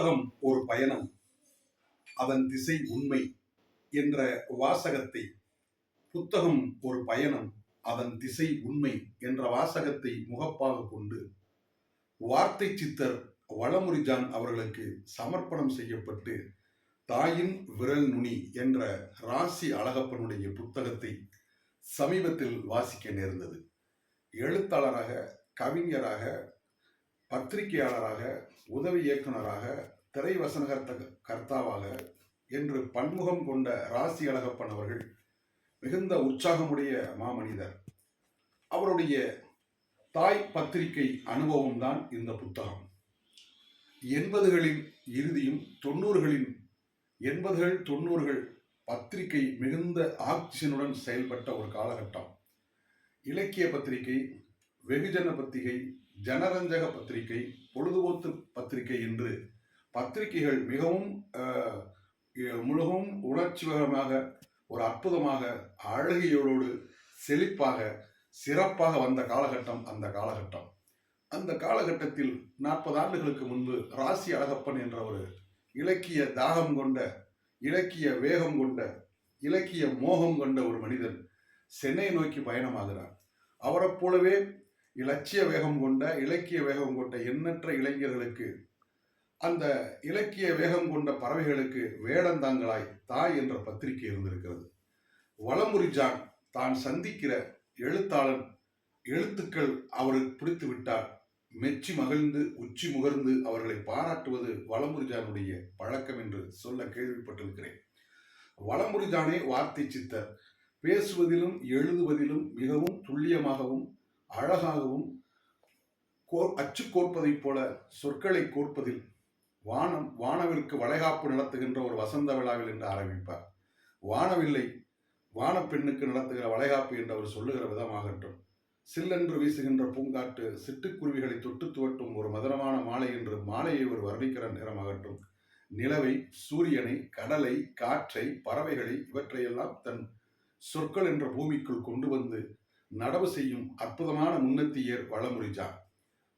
புத்தகம் ஒரு பயணம். அதன் திசை உண்மை என்ற வாசகத்தை. புத்தகம் ஒரு பயணம் அதன் திசை உண்மை என்ற வாசகத்தை முகப்பாக கொண்டு வார்த்தை சித்தர் வளமுரிஜான் அவர்களுக்கு சமர்ப்பணம் செய்யப்பட்டு தாயின் விரல் நுனி என்ற ராசி அழகப்பனுடைய புத்தகத்தை சமீபத்தில் வாசிக்க நேர்ந்தது. எழுத்தாளராக கவிஞராக பத்திரிகையாளராக உதவி இயக்குனராக திரைவசனகர்த்த கர்த்தாவாக என்று பன்முகம் கொண்ட ராசி அழகப்பன் அவர்கள் மிகுந்த உற்சாகமுடைய மாமனிதர். அவருடைய தாய் பத்திரிகை அனுபவம் தான் இந்த புத்தகம். எண்பதுகளின் இறுதியும் தொண்ணூறுகளின் எண்பதுகள் தொண்ணூறுகள் பத்திரிகை மிகுந்த ஆக்சிஜனுடன் செயல்பட்ட ஒரு காலகட்டம். இலக்கிய பத்திரிகை வெகுஜன பத்திரிகை ஜனரஞ்சக பத்திரிகை பொழுதுபோக்கு பத்திரிகை என்று பத்திரிகைகள் மிகவும் அஹ், உணர்ச்சிகரமாக ஒரு அற்புதமாக அழகியோடு செழிப்பாக சிறப்பாக வந்த காலகட்டம் அந்த காலகட்டம். அந்த காலகட்டத்தில் நாற்பது ஆண்டுகளுக்கு முன்பு ராசி அழகப்பன் என்ற ஒரு இலக்கிய தாகம் கொண்ட இலக்கிய வேகம் கொண்ட இலக்கிய மோகம் கொண்ட ஒரு மனிதன் சென்னை நோக்கி பயணமாகிறார். அவரைப் போலவே இலட்சிய வேகம் கொண்ட இலக்கிய வேகம் கொண்ட எண்ணற்ற இளைஞர்களுக்கு அந்த இலக்கிய வேகம் கொண்ட பறவைகளுக்கு வேடந்தாங்களாய் தாய் என்ற பத்திரிகை இருந்திருக்கிறது. வளமுரிஜான் தான் சந்திக்கிற எழுத்தாளன் எழுத்துக்கள் அவருக்கு பிடித்து விட்டால் மெச்சி மகிழ்ந்து உச்சி முகர்ந்து அவர்களை பாராட்டுவது வளமுரிஜானுடைய பழக்கம் என்று சொல்ல கேள்விப்பட்டிருக்கிறேன். வளமுரிஜானே வார்த்தை சித்தர். பேசுவதிலும் எழுதுவதிலும் மிகவும் துல்லியமாகவும் அழகாகவும் கோ அச்சு கோர்ப்பதைப் போல சொற்களை கோர்ப்பதில் வானம் வானவிற்கு வளைகாப்பு நடத்துகின்ற ஒரு வசந்த விழாவில் என்று ஆரம்பிப்பார். வானவில்லை வானப்பெண்ணுக்கு நடத்துகிற வளைகாப்பு என்று அவர் சொல்லுகிற விதமாகட்டும். சில்லென்று வீசுகின்ற பூங்காற்று சிட்டுக்குருவிகளை தொட்டு துவட்டும் ஒரு மதுரமான மாலை என்று மாலையை ஒரு வர்ணிக்கிற நேரமாகட்டும். நிலவை சூரியனை கடலை காற்றை பறவைகளை இவற்றையெல்லாம் தன் சொற்கள் என்ற பூமிக்குள் கொண்டு வந்து நடவு செய்யும் அற்புதமான முன்னத்தியர் வளமுறிஜார்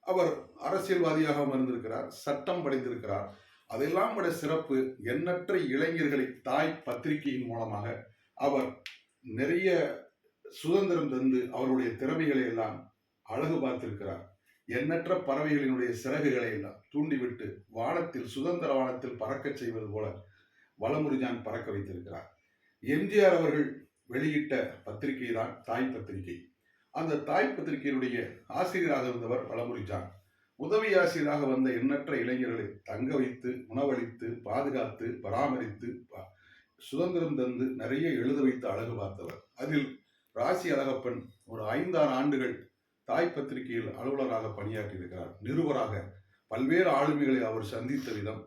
அவர் அரசியல்வாதியாகவும் இருந்திருக்கிறார் சட்டம் படைத்திருக்கிறார். அதெல்லாம் விட சிறப்பு எண்ணற்ற இளைஞர்களை தாய் பத்திரிகையின் மூலமாக அவர் நிறைய சுதந்திரம் தந்து அவருடைய திறமைகளை எல்லாம் அழகு பார்த்திருக்கிறார். எண்ணற்ற பறவைகளினுடைய சிறகுகளை எல்லாம் தூண்டிவிட்டு வானத்தில் சுதந்திர வானத்தில் பறக்கச் செய்வது போல வளமுருஜான் பறக்க வைத்திருக்கிறார். எம்ஜிஆர் அவர்கள் வெளியிட்ட பத்திரிகை தான் தாய் பத்திரிகை. அந்த தாய் பத்திரிகையினுடைய ஆசிரியராக இருந்தவர் வளமுரிஜான் உதவி ஆசிரியராக வந்த எண்ணற்ற இளைஞர்களை தங்க வைத்து உணவளித்து பாதுகாத்து பராமரித்து சுதந்திரம் தந்து நிறைய எழுத வைத்து அழகு பார்த்தவர். அதில் ராசி அழகப்பன் ஒரு ஐந்தாறு ஆண்டுகள் தாய் பத்திரிகையில் அலுவலராக பணியாற்றியிருக்கிறார் நிருபராக பல்வேறு ஆளுமைகளை அவர் சந்தித்த விதம்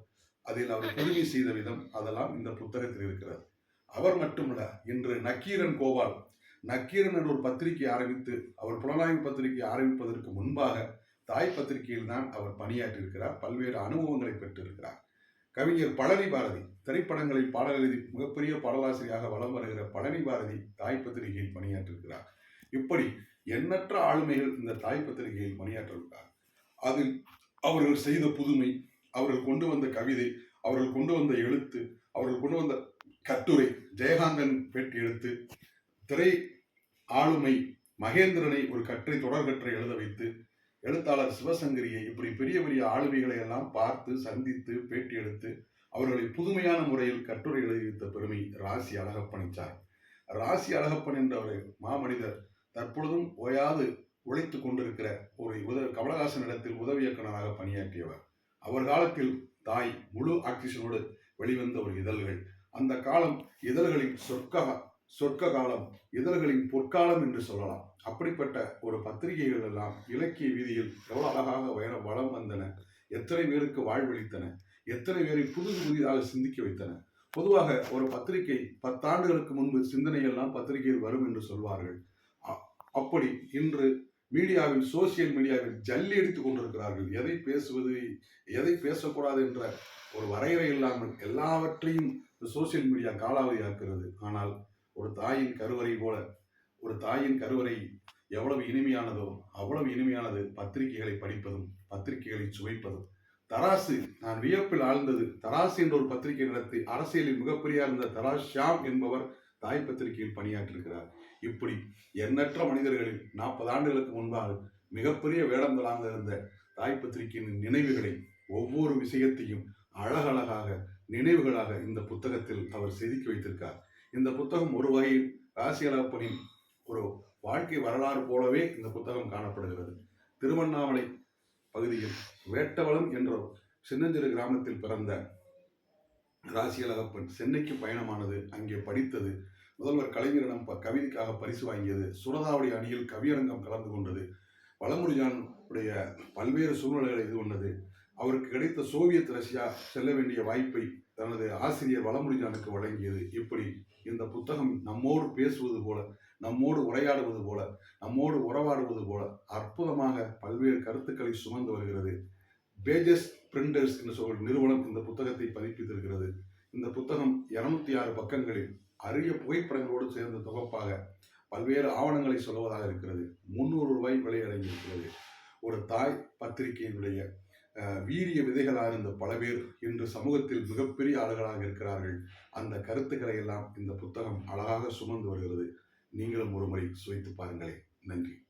அதில் அவர் புதுமை செய்த விதம் அதெல்லாம் இந்த புத்தகத்தில் இருக்கிறது. அவர் மட்டுமல்ல இன்று நக்கீரன் கோபால் நக்கீரன் என்ற ஒரு பத்திரிகை ஆரம்பித்து அவர் புலனாய்வு பத்திரிகை ஆரம்பிப்பதற்கு முன்பாக தாய் பத்திரிகையில் தான் அவர் பணியாற்றியிருக்கிறார். பல்வேறு அனுபவங்களை பெற்றிருக்கிறார். கவிஞர் பழனி பாரதி திரைப்படங்களில் பாடல் எழுதி மிகப்பெரிய பாடலாசிரியாக வலம் வருகிற பழனி பாரதி தாய் பத்திரிகையில் பணியாற்றிருக்கிறார் இப்படி எண்ணற்ற ஆளுமைகள் இந்த தாய் பத்திரிகையில் பணியாற்றிருக்கிறார். அதில் அவர்கள் செய்த புதுமை அவர்கள் கொண்டு வந்த கவிதை அவர்கள் கொண்டு வந்த எழுத்து அவர்கள் கொண்டு வந்த கட்டுரை ஜெயகாந்தன் பேட்டி எழுத்து திரை ஆளுமை மகேந்திரனை ஒரு கட்டுரை தொடர் கட்டுரை எழுத வைத்து எழுத்தாளர் சிவசங்கரியை இப்படி பெரிய பெரிய ஆளுமைகளை எல்லாம் பார்த்து சந்தித்து பேட்டி எடுத்து அவர்களை புதுமையான முறையில் கட்டுரை எழுதிவித்த பெருமை ராசி அழகப்பனிச்சார் ராசி அழகப்பன் என்ற ஒரு மாமனிதர் தற்பொழுதும் ஓயாது உழைத்து கொண்டிருக்கிற ஒரு உத கமலஹாசன் இடத்தில் உதவி இயக்குனராக பணியாற்றியவர். அவர் காலத்தில் தாய் முழு ஆக்சிஜனோடு வெளிவந்த ஒரு இதழ்கள். அந்த காலம் இதழ்களின் சொற்க சொற்க காலம் இதழ்களின் பொற்காலம் என்று சொல்லலாம். அப்படிப்பட்ட ஒரு பத்திரிகைகள் எல்லாம் இலக்கிய வீதியில் எவ்வளவு அழகாக வய வளம் வந்தன எத்தனை பேருக்கு வாழ்வளித்தன எத்தனை பேரை புது புதிதாக சிந்திக்க வைத்தன. பொதுவாக ஒரு பத்திரிகை பத்தாண்டுகளுக்கு முன்பு சிந்தனையெல்லாம் பத்திரிகையில் வரும் என்று சொல்வார்கள். அ- அப்படி இன்று மீடியாவில் சோசியல் மீடியாவில் ஜல்லி அடித்துக் கொண்டிருக்கிறார்கள். எதை பேசுவது எதை பேசக்கூடாது என்ற ஒரு வரையறை இல்லாமல் எல்லாவற்றையும் சோசியல் மீடியா காலாவதியாக்குகிறது. ஆனால் ஒரு தாயின் கருவறை போல ஒரு தாயின் கருவறை எவ்வளவு இனிமையானதோ அவ்வளவு இனிமையானது பத்திரிகைகளை படிப்பதும் பத்திரிகைகளை சுவைப்பதும். தராசு நான் வியப்பில் ஆழ்ந்தது. தராசு என்ற ஒரு பத்திரிகை நடத்தி அரசியலில் மிகப்பெரிய இருந்த தராஸ் ஷியாம் என்பவர் தாய் பத்திரிகையில் பணியாற்றிருக்கிறார் இப்படி எண்ணற்ற மனிதர்களில் நாற்பது ஆண்டுகளுக்கு முன்பாக மிகப்பெரிய வேடம் தலாங்க இருந்த தாய் பத்திரிகையின் நினைவுகளை ஒவ்வொரு விஷயத்தையும் அழகழகாக நினைவுகளாக இந்த புத்தகத்தில் அவர் செதுக்கி வைத்திருக்கார். இந்த புத்தகம் ஒரு வகையில் ராசியலப்பனின் ஒரு வாழ்க்கை வரலாறு போலவே இந்த புத்தகம் காணப்படுகிறது. திருவண்ணாமலை பகுதியில் வேட்டவளம் என்ற சின்னஞ்சிறு கிராமத்தில் பிறந்த ராசியலகப்பன் சென்னைக்கு பயணமானது. அங்கே படித்தது. முதல்வர் கலைஞரிடம் ப- கவிதைக்காக பரிசு வாங்கியது. சுரதாவுடைய அணியில் கவியரங்கம் கலந்து கொண்டது. வளமுருஜான் உடைய பல்வேறு சூழ்நிலைகளை இது கொண்டது அவருக்கு கிடைத்த சோவியத் ரஷ்யா செல்ல வேண்டிய வாய்ப்பை தனது ஆசிரியர் வளமுடிஞ்சானுக்கு வழங்கியது. இப்படி இந்த புத்தகம் நம்மோடு பேசுவது போல நம்மோடு உரையாடுவது போல நம்மோடு உறவாடுவது போல அற்புதமாக பல்வேறு கருத்துக்களை சுமந்து வருகிறது. பேஜஸ் பிரிண்டர்ஸ் என்று சொல் நிறுவனம் இந்த புத்தகத்தை பதிப்பித்திருக்கிறது. இந்த புத்தகம் இருநூத்தி ஆறு பக்கங்களில் அரிய புகைப்படங்களோடு சேர்ந்த தொகுப்பாக பல்வேறு ஆவணங்களை சொல்வதாக இருக்கிறது. முன்னூறு ரூபாய் விலை அடங்கியிருக்கிறது. ஒரு தாய் பத்திரிகையினுடைய வீரிய விதைகளாக இருந்த பல பேர் இன்று சமூகத்தில் மிகப்பெரிய ஆளுகளாக இருக்கிறார்கள். அந்த கருத்துக்களை எல்லாம் இந்த புத்தகம் அழகாக சுமந்து வருகிறது. நீங்களும் ஒருமுறை சுவைத்து பாருங்களேன். நன்றி.